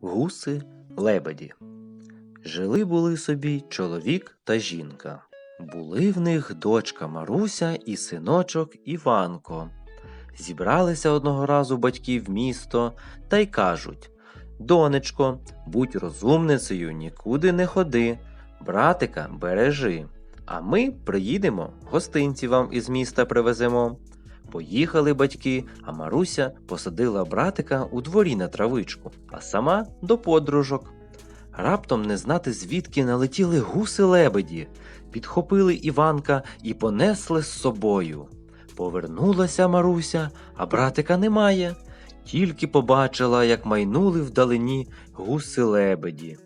Гуси лебеді. Жили були собі чоловік та жінка. Були в них дочка Маруся і синочок Іванко. Зібралися одного разу батьки в місто та й кажуть: Донечко, будь розумницею, нікуди не ходи, братика бережи. А ми приїдемо, гостинці вам із міста привеземо. Поїхали батьки, а Маруся посадила братика у дворі на травичку, а сама до подружок. Раптом не знати, звідки налетіли гуси лебеді, підхопили Іванка і понесли з собою. Повернулася Маруся, а братика немає. Тільки побачила, як майнули вдалині гуси лебеді.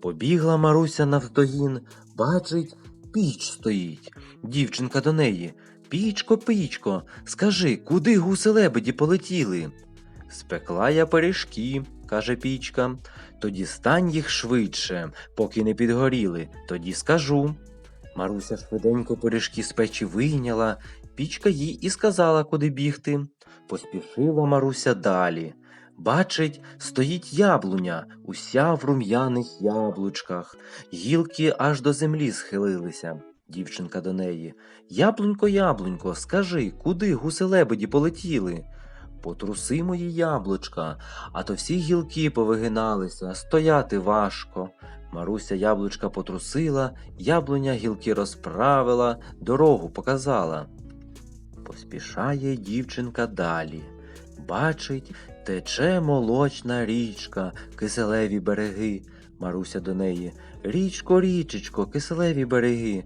Побігла Маруся навздогін, бачить, піч стоїть. Дівчинка до неї. Пічко, пічко, скажи, куди гуси лебеді полетіли? Спекла я пиріжки, каже пічка. Тоді стань їх швидше, поки не підгоріли, тоді скажу. Маруся швиденько пиріжки з печі вийняла, пічка їй і сказала, куди бігти. Поспішила Маруся далі. Бачить, стоїть яблуня, уся в рум'яних яблучках, гілки аж до землі схилилися. Дівчинка до неї. Яблунько, яблунько, скажи, куди гуси лебеді полетіли? Потруси мої яблучка, а то всі гілки повигиналися, стояти важко. Маруся яблучка потрусила, яблуня гілки розправила, дорогу показала. Поспішає дівчинка далі. Бачить, тече молочна річка, киселеві береги. Маруся до неї. Річко, річечко, киселеві береги.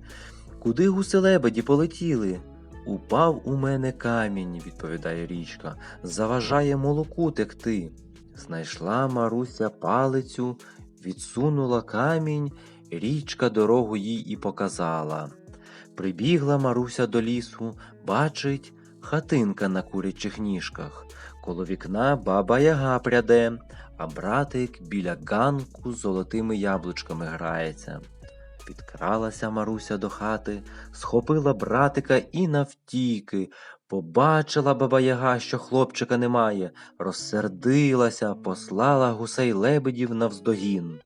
Куди гуси лебеді полетіли? Упав у мене камінь, відповідає річка, заважає молоку текти. Знайшла Маруся палицю, відсунула камінь, річка дорогу їй і показала. Прибігла Маруся до лісу, бачить хатинка на курячих ніжках. Коло вікна баба яга пряде, а братик біля ганку з золотими яблучками грається. Підкралася Маруся до хати, схопила братика і навтіки. Побачила баба Яга, що хлопчика немає, розсердилася, послала гусей лебедів навздогін.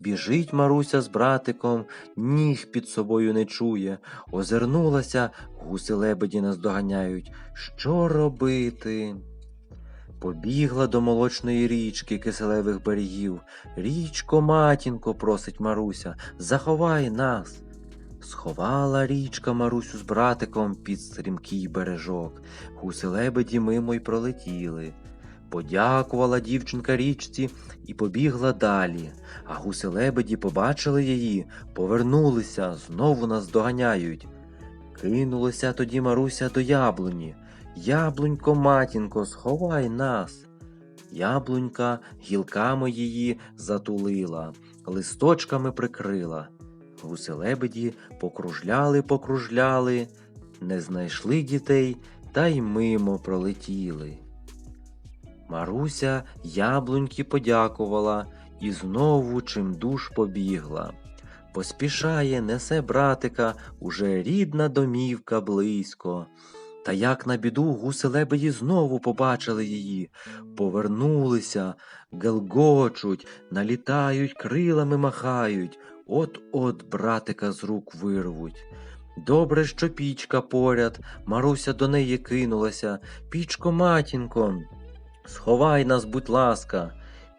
Біжить Маруся з братиком, ніг під собою не чує, озирнулася, гуси лебеді наздоганяють. Що робити? Побігла до молочної річки киселевих берегів. Річко, матінко, просить Маруся, заховай нас. Сховала річка Марусю з братиком під стрімкий бережок. Гуси лебеді мимо й пролетіли. Подякувала дівчинка річці і побігла далі. А гуси лебеді побачили її, повернулися, знову нас доганяють. Кинулася тоді Маруся до яблуні. Яблунько, матінко, сховай нас. Яблунька гілками її затулила, листочками прикрила. Гуси лебеді покружляли, покружляли, не знайшли дітей та й мимо пролетіли. Маруся яблуньки подякувала і знову чимдуж побігла. Поспішає, несе братика, уже рідна домівка близько. Та як на біду гуси знову побачили її, повернулися, гелгочуть, налітають, крилами махають, от-от братика з рук вирвуть. Добре, що пічка поряд, Маруся до неї кинулася. Пічко, матінко, сховай нас, будь ласка.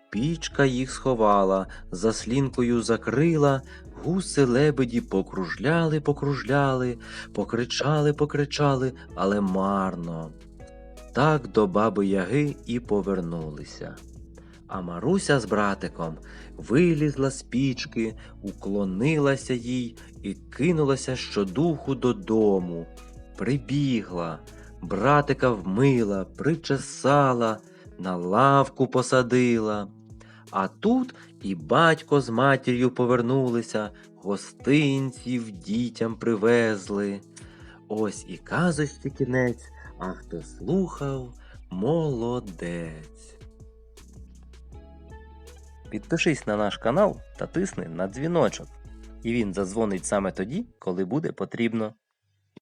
Пічка їх сховала, заслінкою закрила, гуси лебеді покружляли, покружляли, покричали, покричали, але марно. Так до баби Яги і повернулися. А Маруся з братиком вилізла з пічки, уклонилася їй і кинулася щодуху додому. Прибігла, братика вмила, причесала, на лавку посадила. А тут і батько з матір'ю повернулися, гостинців дітям привезли. Ось і казочці кінець, а хто слухав, молодець. Підпишись на наш канал та тисни на дзвіночок. І він задзвонить саме тоді, коли буде потрібно.